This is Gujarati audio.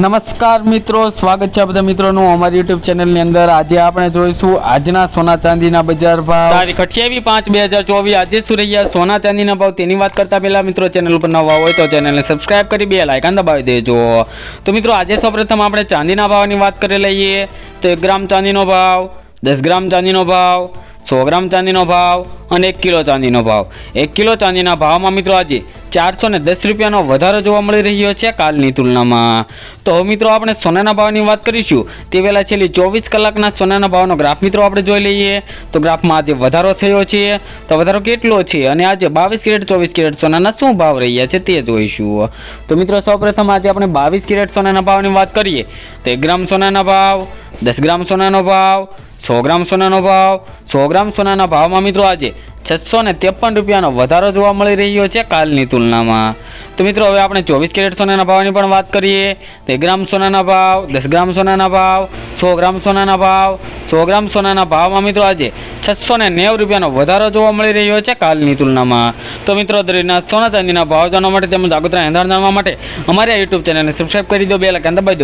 નમસ્કાર મિત્રો, સ્વાગત છે બધા મિત્રોનું અમારી યુટ્યુબ ચેનલની અંદર. આજે આપણે જોઈશું આજના સોના ચાંદીના બજાર ભાવ. તારીખ અઠ્યાવીસ પાંચ બે હજાર ચોવીસ. આજે શું રહ્યા સોના ચાંદીના ભાવ? તેની વાત કરતા પહેલા મિત્રો, ચેનલ ઉપર નવા હોય તો ચેનલને સબસ્ક્રાઇબ કરી, બે લાઇકન દબાવી દેજો. તો મિત્રો, આજે સૌપ્રથમ આપણે ચાંદીના ભાવની વાત કરી લઈએ. તો એક ગ્રામ ચાંદીનો ભાવ, દસ ગ્રામ ચાંદીનો ભાવ, સો ગ્રામ ચાંદીનો ભાવ અને એક કિલો ચાંદીનો ભાવ. એક કિલો ચાંદીના ભાવમાં મિત્રો, આજે ચારસો ને દસ રૂપિયાનો વધારો જોવા મળી રહ્યો છે કાલની તુલનામાં. તો હવે મિત્રો, આપણે સોનાના ભાવની વાત કરીશું. તે પહેલાં છેલ્લી ચોવીસ કલાકના સોનાના ભાવનો ગ્રાફ મિત્રો આપણે જોઈ લઈએ. તો ગ્રાફમાં આજે વધારો થયો છે. તો વધારો કેટલો છે અને આજે બાવીસ કેરેટ, ચોવીસ કેરેટ સોનાના શું ભાવ રહ્યા છે તે જોઈશું. તો મિત્રો, સૌપ્રથમ આજે આપણે બાવીસ કેરેટ સોનાના ભાવની વાત કરીએ. તો એક ગ્રામ સોનાના ભાવ, દસ ગ્રામ સોનાનો ભાવ, સો ગ્રામ સોનાનો ભાવ, સો ગ્રામ સોનાના ભાવમાં મિત્રો આજે છસો ને ત્રેપન રૂપિયાનો વધારો જોવા મળી રહ્યો છે કાલની તુલનામાં. તો મિત્રો, હવે આપણે ચોવીસ કેરેટ સોનાના ભાવની પણ વાત કરીએ. તો ગ્રામ સોનાના ભાવ, દસ ગ્રામ સોનાના ભાવ, સો ગ્રામ સોનાના ભાવ, સો ગ્રામ સોનાના ભાવમાં મિત્રો આજે છસો ને નેવું રૂપિયાનો વધારો જોવા મળી રહ્યો છે કાલની તુલનામાં. તો મિત્રો, દરેકના સોના ચાંદીના ભાવ જાણવા માટે તેમજ આગોતરા એંધાણ જાણવા માટે અમારી આ યુટ્યુબ ચેનલને સબસ્ક્રાઈબ કરી દો બે લાખ દબાઈ દો.